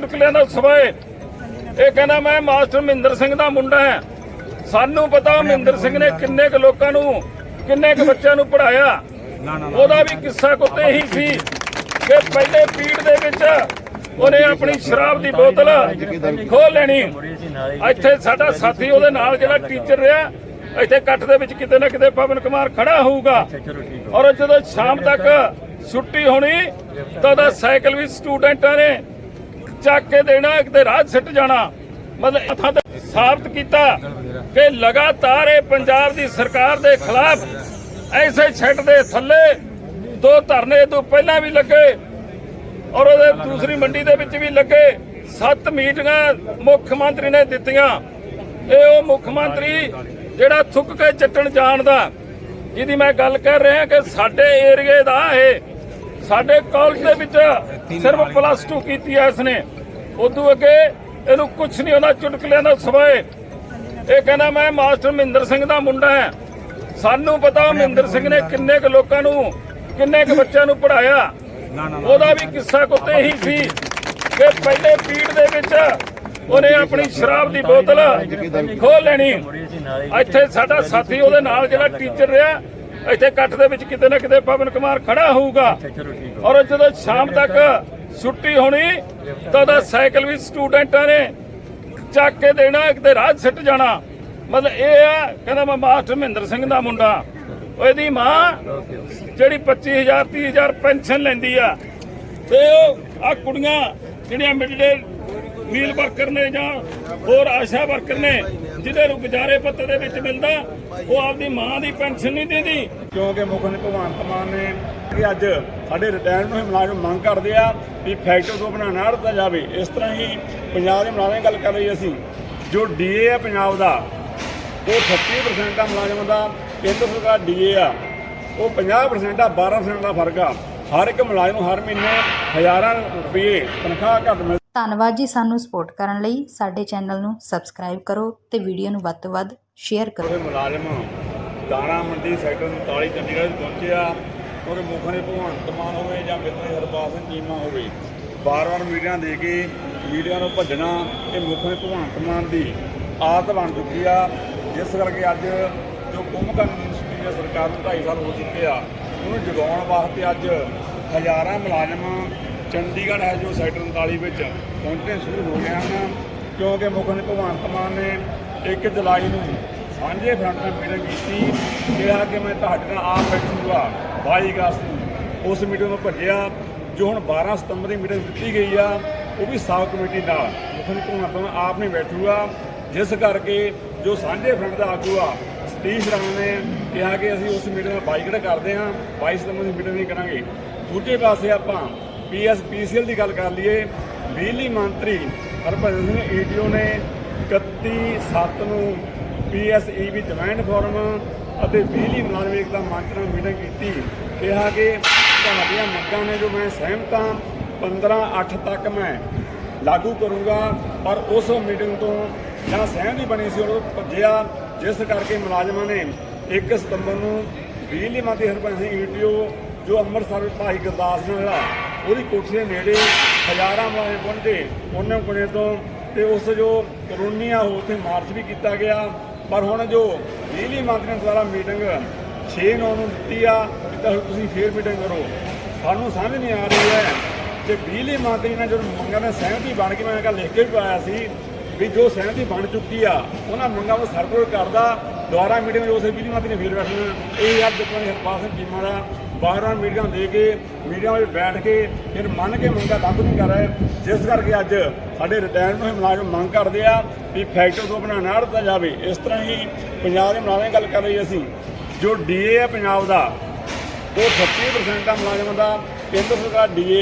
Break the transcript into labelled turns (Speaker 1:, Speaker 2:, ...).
Speaker 1: ਚੁਟਕਲਿਆਂ ਦਾ ਸਵਾਏ। ਇਹ ਕਹਿੰਦਾ ਮੈਂ ਮਾਸਟਰ ਮਹਿੰਦਰ ਸਿੰਘ ਦਾ ਮੁੰਡਾ ਹਾਂ। ਸਾਨੂੰ ਪਤਾ ਮਹਿੰਦਰ ਸਿੰਘ ਨੇ ਕਿੰਨੇ ਕੁ ਲੋਕਾਂ ਨੂੰ ਕਿੰਨੇ ਕੁ ਬੱਚਿਆਂ ਨੂੰ ਪੜਾਇਆ ਉਹਦਾ ਵੀ ਕਿੱਸਾ ਕੁੱਤੇ ਹੀ ਸੀ ਕਿ ਪਹਿਲੇ ਪੀੜ ਦੇ ਵਿੱਚ ਉਹਨੇ ਆਪਣੀ ਸ਼ਰਾਬ ਦੀ ਬੋਤਲ ਖੋਲ ਲੈਣੀ। ਇੱਥੇ ਸਾਡਾ ਸਾਥੀ ਉਹਦੇ ਨਾਲ ਜਿਹੜਾ ਟੀਚਰ ਰਿਹਾ ਇੱਥੇ ਕੱਟ ਦੇ ਵਿੱਚ ਕਿਤੇ ਨਾ ਕਿਤੇ ਪਵਨ ਕੁਮਾਰ ਖੜਾ ਹੋਊਗਾ। ਔਰ ਜਦੋਂ ਸ਼ਾਮ ਤੱਕ ਛੁੱਟੀ ਹੋਣੀ ਤਾਂ ਉਹਦਾ ਸਾਈਕਲ ਵੀ ਸਟੂਡੈਂਟਾਂ ਨੇ। ਚੱਕ ਕੇ ਦੇਣਾ ਕਿਤੇ ਰਾਹ ਸਿੱਟ ਜਾਣਾ। ਮਤਲਬ ਇੱਥਾਂ ਤੇ ਸਾਬਤ ਕੀਤਾ ਕਿ ਲਗਾਤਾਰ ਇਹ ਪੰਜਾਬ ਦੀ ਸਰਕਾਰ ਦੇ ਖਿਲਾਫ ਐਸੇ ਛੱਟ ਦੇ ਥੱਲੇ ਦੋ ਧਰਨੇ ਤੋਂ ਪਹਿਲਾਂ ਵੀ ਲੱਗੇ ਔਰ ਉਹਦੇ ਦੂਸਰੀ ਮੰਡੀ ਦੇ ਵਿੱਚ ਵੀ ਲੱਗੇ। ਸੱਤ ਮੀਟਿੰਗਾਂ ਮੁੱਖ ਮੰਤਰੀ ਨੇ ਦਿੱਤੀਆਂ। ਇਹ ਉਹ ਮੁੱਖ ਮੰਤਰੀ ਜਿਹੜਾ ਥੁੱਕ ਕੇ ਚੱਟਣ ਜਾਣ ਦਾ ਜਿਹਦੀ ਮੈਂ ਗੱਲ ਕਰ ਰਿਹਾ ਕਿ ਸਾਡੇ ਏਰੀਏ ਦਾ ਇਹ ਸਾਡੇ ਕਾਲਜ ਦੇ ਵਿੱਚ ਸਿਰਫ ਪਲੱਸ 2 ਕੀਤੀ ਐ ਇਸਨੇ। ਉਦੋਂ ਅੱਗੇ ਇਹਨੂੰ ਕੁਝ ਨਹੀਂ ਉਹਨਾਂ ਚੁਟਕਲਿਆਂ ਦਾ ਸਵਾਏ। ਇਹ ਕਹਿੰਦਾ, ਮੈਂ ਮਾਸਟਰ ਮਹਿੰਦਰ ਸਿੰਘ ਦਾ ਮੁੰਡਾ ਹਾਂ। ਸਾਨੂੰ ਪਤਾ ਮਹਿੰਦਰ ਸਿੰਘ ਨੇ ਕਿੰਨੇ ਕੁ ਲੋਕਾਂ ਨੂੰ, ਕਿੰਨੇ ਕੁ ਬੱਚਿਆਂ ਨੂੰ ਪੜਾਇਆ ਉਹਦਾ ਵੀ ਕਿੱਸਾ ਕੁੱਤੇ ਹੀ ਸੀ ਕਿ ਪਹਿਲੇ ਪੀੜ ਦੇ ਵਿੱਚ ਉਹਨੇ ਆਪਣੀ ਸ਼ਰਾਬ ਦੀ ਬੋਤਲ ਖੋਲ ਲੈਣੀ। ਇੱਥੇ ਸਾਡਾ ਸਾਥੀ ਉਹਦੇ ਨਾਲ ਜਿਹੜਾ ਟੀਚਰ ਰਿਹਾ ਇੱਥੇ ਕੱਟ ਦੇ ਵਿੱਚ ਕਿਤੇ ਨਾ ਕਿਤੇ ਪਵਨ ਕੁਮਾਰ ਖੜਾ ਹੋਊਗਾ। ਔਰ ਜਦੋਂ ਸ਼ਾਮ ਤੱਕ ਛੁੱਟੀ ਹੋਣੀ ਤਾਂ ਉਹਦਾ ਸਾਈਕਲ ਵੀ ਸਟੂਡੈਂਟਾਂ ਨੇ ਚੱਕ ਕੇ ਦੇਣਾ ਕਿਤੇ ਰਾਹ ਸਿੱਟ ਜਾਣਾ। ਮਤਲਬ ਇਹ ਆ ਕਹਿੰਦਾ ਮੈਂ ਮਾਸਟਰ ਮਹਿੰਦਰ ਸਿੰਘ ਦਾ ਮੁੰਡਾ। ਉਹ ਇਹਦੀ ਮਾਂ ਜਿਹੜੀ 25000 30000 ਪੈਨਸ਼ਨ ਲੈਂਦੀ ਆ। ਤੇ ਉਹ ਆ ਕੁੜੀਆਂ ਜਿਹੜੀਆਂ ਮਿਡਡੇ ਮੀਲ ਵਰਕਰ ਨੇ ਜਾਂ ਹੋਰ ਆਸ਼ਾ ਵਰਕਰ ਨੇ ਜਿਹਦੇ ਨੂੰ ਗੁਜ਼ਾਰੇ ਪੱਤੇ ਦੇ ਵਿੱਚ ਮਿਲਦਾ, ਉਹ ਆਪਦੀ ਮਾਂ ਦੀ ਪੈਨਸ਼ਨ ਨਹੀਂ ਦਿੰਦੀ।
Speaker 2: ਕਿਉਂਕਿ ਮੁੱਖ ਮੰਤਰੀ ਭਗਵੰਤ ਮਾਨ ਨੇ ਕਿ ਅੱਜ ਸਾਡੇ ਰਿਟਾਇਰਡ ਮੁਲਾਜ਼ਮ ਮੰਗ ਕਰਦੇ ਆ ਵੀ ਫੈਕਟਰੀ ਤੋਂ ਬਣਾਉਣਾ ਨਾ ਦਿੱਤਾ ਜਾਵੇ। ਇਸ ਤਰ੍ਹਾਂ ਹੀ ਪੰਜਾਬ ਦੇ ਮੁਲਾਜ਼ਮਾਂ ਦੀ ਗੱਲ ਕਰ ਰਹੀ ਅਸੀਂ। ਜੋ ਡੀਏ ਆ ਪੰਜਾਬ ਦਾ, ਉਹ 30% ਦਾ ਮੁਲਾਜ਼ਮਾਂ ਦਾ, ਕੇਂਦਰ ਸਰਕਾਰ ਡੀਏ ਆ, ਉਹ 50% ਆ 12% ਦਾ ਫ਼ਰਕ ਆ। ਹਰ ਇੱਕ ਮੁਲਾਜ਼ਮ ਨੂੰ ਹਰ ਮਹੀਨੇ ਹਜ਼ਾਰਾਂ ਰੁਪਏ ਤਨਖਾਹ ਘੱਟ ਮਿਲ
Speaker 3: ਧੰਨਵਾਦ ਜੀ ਸਾਨੂੰ ਸਪੋਰਟ ਕਰਨ ਲਈ। ਸਾਡੇ ਚੈਨਲ ਨੂੰ ਸਬਸਕ੍ਰਾਈਬ ਕਰੋ ਤੇ ਵੀਡੀਓ ਨੂੰ ਵੱਧ ਤੋਂ ਵੱਧ ਸ਼ੇਅਰ ਕਰੋ।
Speaker 2: ਉਹਦੇ ਮੁਲਾਜ਼ਮ ਦਾਣਾ ਮੰਡੀ ਸੈਕਟਰ 39 ਚੰਡੀਗੜ੍ਹ ਵਿੱਚ ਪਹੁੰਚਿਆ। ਉਹਦੇ ਮੁੱਖ ਭਗਵੰਤ ਮਾਨ ਹੋਵੇ ਜਾਂ ਮਿੱਤਰ ਹਰਪਾਲ ਸਿੰਘ ਚੀਮਾ ਹੋਵੇ ਬਾਰ-ਬਾਰ ਮੀਡੀਆ ਦੇ ਕੇ ਮੀਡੀਆ ਨੂੰ ਭੱਜਣਾ ਇਹ ਮੁੱਖ ਨੇ ਭਗਵੰਤ ਮਾਨ ਦੀ ਆਦਤ ਬਣ ਚੁੱਕੀ ਆ। ਜਿਸ ਕਰਕੇ ਅੱਜ ਜੋ ਕੁੰਭਕਰਨ ਯੂਨੀਵਰਸਿਟੀ ਦੀ ਸਰਕਾਰ ਨੂੰ 2.5 ਸਾਲ ਹੋ ਚੁੱਕੇ ਆ, ਉਹਨੂੰ ਜਗਾਉਣ ਵਾਸਤੇ ਅੱਜ ਹਜ਼ਾਰਾਂ ਮੁਲਾਜ਼ਮ ਚੰਡੀਗੜ੍ਹ ਹੈ ਜੋ ਸੈਕਟਰ 39 ਵਿੱਚ ਪਹੁੰਚਣੇ ਸ਼ੁਰੂ ਹੋ ਗਏ ਹਨ, ਕਿਉਂਕਿ ਮੁੱਖ ਨੇ ਭਗਵੰਤ ਮਾਨ ਨੇ 1 ਜੁਲਾਈ ਨੂੰ ਸਾਂਝੇ ਫਰੰਟ ਨਾਲ ਮੀਟਿੰਗ ਕੀਤੀ, ਕਿਹਾ ਕਿ ਮੈਂ ਤੁਹਾਡੇ ਨਾਲ ਆਪ ਬੈਠੂਗਾ 22 ਅਗਸਤ ਨੂੰ। ਉਸ ਮੀਟਿੰਗ ਨੂੰ ਭੱਜਿਆ, ਜੋ ਹੁਣ 12 ਸਤੰਬਰ ਦੀ ਮੀਟਿੰਗ ਦਿੱਤੀ ਗਈ ਆ, ਉਹ ਵੀ ਸਾਬ ਕਮੇਟੀ ਨਾਲ। ਮੁੱਖ ਨੇ ਭਗਵੰਤ ਮਾਨ ਆਪ ਨਹੀਂ ਬੈਠੂਗਾ, ਜਿਸ ਕਰਕੇ ਜੋ ਸਾਂਝੇ ਫਰੰਟ ਦਾ ਆਗੂ ਆ, ਸਤੀਸ਼ ਰਾਣਾ ਨੇ ਕਿਹਾ ਕਿ ਅਸੀਂ ਉਸ ਮੀਟਿੰਗ ਦਾ ਬਾਈਕਟ ਕਰਦੇ ਹਾਂ 22 ਸਤੰਬਰ ਦੀ ਮੀਟਿੰਗ ਨਹੀਂ ਕਰਾਂਗੇ। ਦੂਜੇ ਪਾਸੇ ਆਪਾਂ ਪੀਐਸ ਪੀਸੀਐਲ ਦੀ ਗੱਲ ਕਰ ਲਈਏ, ਬਿਜਲੀ ਮੰਤਰੀ ਹਰਭਜਨ ਸਿੰਘ ਈਟੀਓ ਨੇ 31 7 ਨੂੰ ਪੀਐਸਈਬੀ ਜੁਆਇੰਟ ਫੋਰਮ ਅਤੇ ਬਿਜਲੀ ਮੁਲਾਜ਼ਮ ਏਕਤਾ ਮੰਚ ਨਾਲ ਮੀਟਿੰਗ ਕੀਤੀ। ਕਿਹਾ ਕਿ ਤੁਹਾਡੀਆਂ ਮੰਗਾਂ ਨੇ ਜੋ ਮੈਂ ਸਹਿਮਤ ਹਾਂ 15 8 ਤੱਕ ਮੈਂ ਲਾਗੂ ਕਰੂੰਗਾ, ਪਰ ਉਸ ਮੀਟਿੰਗ ਤੋਂ ਜਾਂ ਸਹਿਮਤੀ ਬਣੀ ਸੀ, ਉਹ ਭੱਜਿਆ, ਜਿਸ ਕਰਕੇ ਮੁਲਾਜ਼ਮਾਂ ਨੇ 1 ਸਤੰਬਰ ਨੂੰ ਬਿਜਲੀ ਮੰਤਰੀ ਹਰਭਜਨ ਸਿੰਘ ਈਟੀਓ ਜੋ ਅੰਮ੍ਰਿਤਸਰ ਭਾਈ ਗੁਰਦਾਸ ਸਿੰਘ ਜਿਹੜਾ ਉਹਦੀ ਕੋਠੀ ਦੇ ਨੇੜੇ ਹਜ਼ਾਰਾਂ ਮੁਲਾਜ਼ਮ ਪਹੁੰਚੇ ਉਹਨਾਂ ਕੋਨੇ ਤੋਂ ਤੇ ਉਸ ਜੋ ਕਾਨੂੰਨੀ ਆ ਉਹ ਉੱਥੇ ਮਾਰਚ ਵੀ ਕੀਤਾ ਗਿਆ। ਪਰ ਹੁਣ ਜੋ ਬਿਜਲੀ ਮੰਤਰੀ ਨੇ ਦੁਆਰਾ ਮੀਟਿੰਗ 6 9 ਨੂੰ ਦਿੱਤੀ ਆ, ਤਾਂ ਤੁਸੀਂ ਫੇਰ ਮੀਟਿੰਗ ਕਰੋ। ਸਾਨੂੰ ਸਮਝ ਨਹੀਂ ਆ ਰਹੀ ਹੈ ਕਿ ਬਿਜਲੀ ਮੰਤਰੀ ਨੇ ਜਦੋਂ ਮੰਗਾਂ ਨੇ ਸਹਿਮਤੀ ਬਣ ਕੇ, ਮੈਂ ਕਿਹਾ ਲਿਖ ਕੇ ਵੀ ਪਾਇਆ ਸੀ ਵੀ ਜੋ ਸਹਿਮਤੀ ਬਣ ਚੁੱਕੀ ਆ, ਉਹਨਾਂ ਮੰਗਾਂ ਨੂੰ ਸਰਕਲ ਕਰਦਾ ਦੁਆਰਾ ਮੀਟਿੰਗ ਜੋ ਉਸੇ ਬਿਜਲੀ ਮੰਤਰੀ ਨੇ ਫੇਰ ਬੈਠਣਾ। ਇਹ ਯਾਰ ਦੇਖੋ ਹਰਪਾਲ ਸਿੰਘ ਚੀਮਾ ਦਾ ਬਾਹਰਾਂ ਮੀਡੀਆ ਦੇ ਕੇ, ਮੀਡੀਆ ਵਿੱਚ ਬੈਠ ਕੇ, ਫਿਰ ਮੰਨ ਕੇ ਮੰਗਾ ਲਾਗੂ ਨਹੀਂ ਕਰ ਰਹੇ। ਜਿਸ ਕਰਕੇ ਅੱਜ ਸਾਡੇ ਰਿਟਾਇਰਡ ਨੂੰ ਮੁਲਾਜ਼ਮ ਮੰਗ ਕਰਦੇ ਆ ਵੀ ਫੈਕਟਰੀ ਤੋਂ ਬਣਾਉਣਾ ਨਾ ਦਿੱਤਾ ਜਾਵੇ। ਇਸ ਤਰ੍ਹਾਂ ਹੀ ਪੰਜਾਬ ਦੇ ਮੁਲਾਜ਼ਮਾਂ ਦੀ ਗੱਲ ਕਰ ਰਹੀ ਅਸੀਂ ਜੋ ਡੀਏ ਆ ਪੰਜਾਬ ਦਾ, ਉਹ 30% ਦਾ ਮੁਲਾਜ਼ਮਾਂ ਦਾ। ਕੇਂਦਰ ਸਰਕਾਰ ਡੀਏ